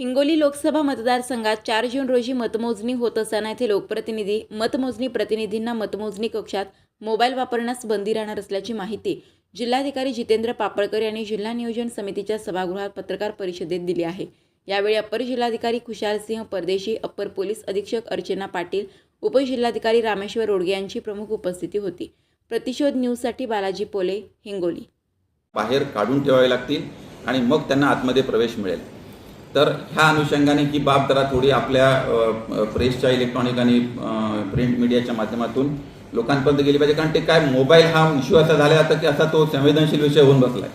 हिंगोली लोकसभा मतदारसंघात चार जून रोजी मतमोजणी होत असताना येथे लोकप्रतिनिधी मतमोजणी प्रतिनिधींना मतमोजणी कक्षात मोबाईल वापरण्यास बंदी राहणार असल्याची माहिती जिल्हाधिकारी जितेंद्र पापळकर यांनी जिल्हा नियोजन समितीच्या सभागृहात पत्रकार परिषदेत दिली आहे. यावेळी अप्पर जिल्हाधिकारी खुशालसिंह परदेशी अप्पर पोलीस अधीक्षक अर्चना पाटील उपजिल्हाधिकारी रामेश्वर रोडगे यांची प्रमुख उपस्थिती होती. प्रतिशोध न्यूजसाठी बालाजी पोले हिंगोली. बाहेर काढून ठेवावे लागतील आणि मग त्यांना आतमध्ये प्रवेश मिळेल. तर ह्या अनुषंगाने ही बाब जरा थोडी आपल्या प्रेसच्या इलेक्ट्रॉनिक आणि प्रिंट मीडियाच्या माध्यमातून लोकांपर्यंत गेली पाहिजे. कारण ते काय मोबाईल हा इश्यू असा झाला आता की असा तो संवेदनशील विषय होऊन बसलाय.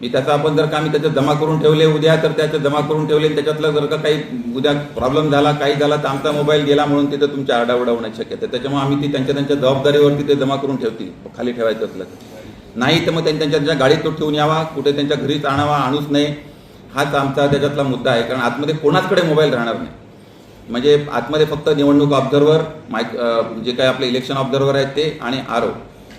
मी त्याचा आपण जर का आम्ही त्याच्यात जमा करून ठेवले उद्या तर त्याच्यात जमा करून ठेवले त्याच्यातला त्याच्यातलं जर का काही उद्या प्रॉब्लेम झाला काही झाला तर आमचा मोबाईल गेला म्हणून तिथं तुमच्या आडावडा होण्याची शक्यता त्याच्यामुळे आम्ही ती त्यांच्या त्यांच्या जबाबदारीवरती ते जमा करून ठेवतील. खाली ठेवायचं असलं तर. नाही तर मग त्यांच्या त्यांच्या गाडीत तो ठेवून यावा कुठे त्यांच्या घरीच आणावा आणूच नये. हाच आमचा त्याच्यातला मुद्दा आहे. कारण आतमध्ये कोणाचकडे मोबाईल राहणार नाही? म्हणजे आतमध्ये फक्त निवडणूक ऑब्झर्वर माईक जे काही आपले इलेक्शन ऑब्झर्वर आहेत ते आणि आरो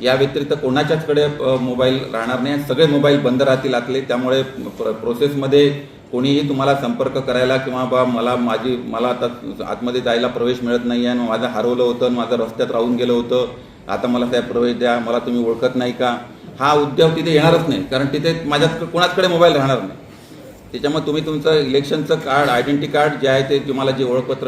या व्यतिरिक्त कोणाच्याचकडे मोबाईल राहणार नाही सगळे मोबाईल बंद राहतील आतले. त्यामुळे प्र- प्रोसेसमध्ये कोणीही तुम्हाला संपर्क करायला किंवा बा मला माझी मला आता आतमध्ये जायला प्रवेश मिळत नाही आहे माझं हरवलं होतं आणि माझं रस्त्यात राहून गेलं होतं. आता मला त्या प्रवेश द्या. मला तुम्ही ओळखत नाही का? हा उद्योग तिथे येणारच नाही. कारण तिथे माझ्यात कोणाचकडे मोबाईल राहणार नाही. त्याच्यामुळे तुम्ही तुमचं इलेक्शनचं कार्ड आयडेंटिटी कार्ड जे आहे ते तुम्हाला जे ओळखपत्र